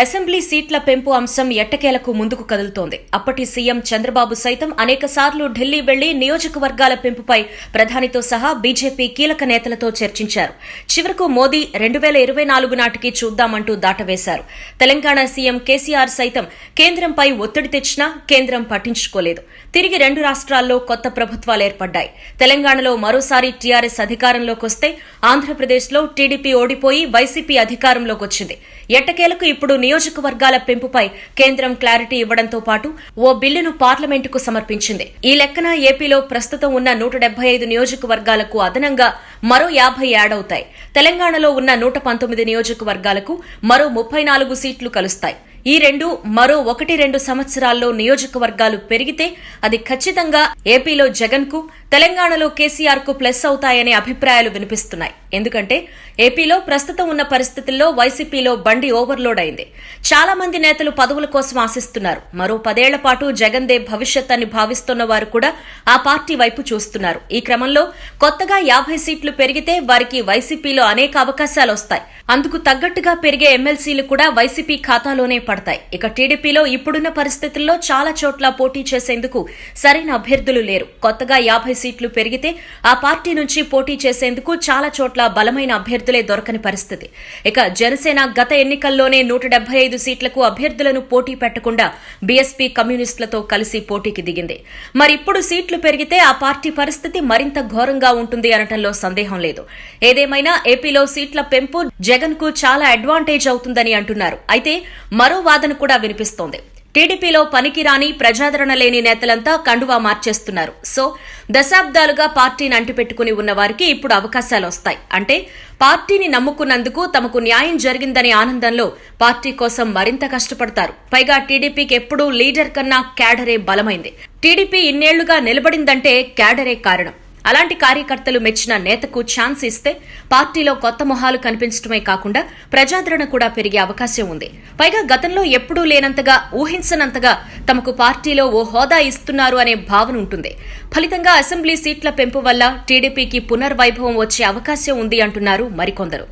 Assembly సీట్ల పెంపు అంశం ఎట్టకేలకు ముందుకు కదులుతోంది. అప్పటి సీఎం చంద్రబాబు సైతం అనేకసార్లు ఢిల్లీ వెళ్ళి నియోజకవర్గాల పెంపుపై ప్రధానితో సహా బీజేపీ కీలక నేతలతో చర్చించారు. చివరకు మోదీ రెండు వేల ఇరవై నాలుగు నాటికి చూద్దామంటూ దాటవేశారు. తెలంగాణ సీఎం కేసీఆర్ సైతం కేంద్రంపై ఒత్తిడి తెచ్చినా కేంద్రం పట్టించుకోలేదు. తిరిగి రెండు రాష్ట్రాల్లో కొత్త ప్రభుత్వాలు ఏర్పడ్డాయి. తెలంగాణలో మరోసారి టీఆర్ఎస్ అధికారంలోకి వస్తే ఆంధ్రప్రదేశ్లో టీడీపీ ఓడిపోయి వైసీపీ అధికారంలోకి వచ్చింది. ఎట్టకేలకు ఇప్పుడు నియోజకవర్గాల పెంపుపై కేంద్రం క్లారిటీ ఇవ్వడంతో పాటు ఓ బిల్లును పార్లమెంటుకు సమర్పించింది. ఈ లెక్కన ఏపీలో ప్రస్తుతం ఉన్న నూట డెబ్బై ఐదు నియోజకవర్గాలకు అదనంగా మరో యాభై యాడవుతాయి. తెలంగాణలో ఉన్న నూట పంతొమ్మిది నియోజకవర్గాలకు మరో ముప్పై నాలుగు సీట్లు కలుస్తాయి. ఈ రెండు మరో ఒకటి రెండు సంవత్సరాల్లో నియోజకవర్గాలు పెరిగితే అది ఖచ్చితంగా ఏపీలో జగన్కు తెలంగాణలో కేసీఆర్కు ప్లస్ అవుతాయనే అభిప్రాయాలు వినిపిస్తున్నాయి. ఎందుకంటే ఏపీలో ప్రస్తుతం ఉన్న పరిస్థితుల్లో వైసీపీలో బండి ఓవర్లోడ్ అయింది. చాలా మంది నేతలు పదవుల కోసం ఆశిస్తున్నారు. మరో పదేళ్ళ పాటు జగన్ దే భవిష్యత్ అని భావిస్తున్న వారు కూడా ఆ పార్టీ వైపు చూస్తున్నారు. ఈ క్రమంలో కొత్తగా యాభై సీట్లు పెరిగితే వారికి వైసీపీలో అనేక అవకాశాలు వస్తాయి. అందుకు తగ్గట్టుగా పెరిగే ఎమ్మెల్సీలు కూడా వైసీపీ ఖాతాలోనే పడతాయి. ఇక టీడీపీలో ఇప్పుడున్న పరిస్థితుల్లో చాలా చోట్ల పోటీ చేసేందుకు సరైన అభ్యర్థులు లేరు. కొత్తగా యాభై సీట్లు పెరిగితే ఆ పార్టీ నుంచి పోటీ చేసేందుకు చాలా చోట్ల బలమైన అభ్యర్థులే దొరకని పరిస్థితి. ఇక జనసేన గత ఎన్నికల్లోనే నూట డెబ్బై ఐదు సీట్లకు అభ్యర్థులను పోటీ పెట్టకుండా బీఎస్పీ కమ్యూనిస్టులతో కలిసి పోటీకి దిగింది. మరిప్పుడు సీట్లు పెరిగితే ఆ పార్టీ పరిస్థితి మరింత ఘోరంగా ఉంటుంది అనటంలో సందేహం లేదు. ఏదేమైనా ఏపీలో సీట్ల పెంపు జగన్కు చాలా అడ్వాంటేజ్ అవుతుందని అంటున్నారు. అయితే మరో వాదన కూడా వినిపిస్తోంది. టీడీపీలో పనికిరాని ప్రజాదరణ లేని నేతలంతా కండువా మార్చేస్తున్నారు. సో దశాబ్దాలుగా పార్టీని అంటిపెట్టుకుని ఉన్న వారికి ఇప్పుడు అవకాశాలు వస్తాయి అంటే పార్టీని నమ్ముకున్నందుకు తమకు న్యాయం జరిగిందనే ఆనందంలో పార్టీ కోసం మరింత కష్టపడతారు. పైగా టీడీపీకి ఎప్పుడూ లీడర్ కన్నా క్యాడరే బలమైంది. టీడీపీ ఇన్నేళ్ళుగా నిలబడిందంటే క్యాడరే కారణం. అలాంటి కార్యకర్తలు మెచ్చిన నేతకు ఛాన్స్ ఇస్తే పార్టీలో కొత్త మొహాలు కనిపించడమే కాకుండా ప్రజాదరణ కూడా పెరిగే అవకాశం ఉంది. పైగా గతంలో ఎప్పుడూ లేనంతగా ఊహించనంతగా తమకు పార్టీలో ఓ హోదా ఇస్తున్నారు అనే భావన ఉంటుంది. ఫలితంగా అసెంబ్లీ సీట్ల పెంపు వల్ల టీడీపీకి పునర్వైభవం వచ్చే అవకాశం ఉంది అంటున్నారు మరికొందరు.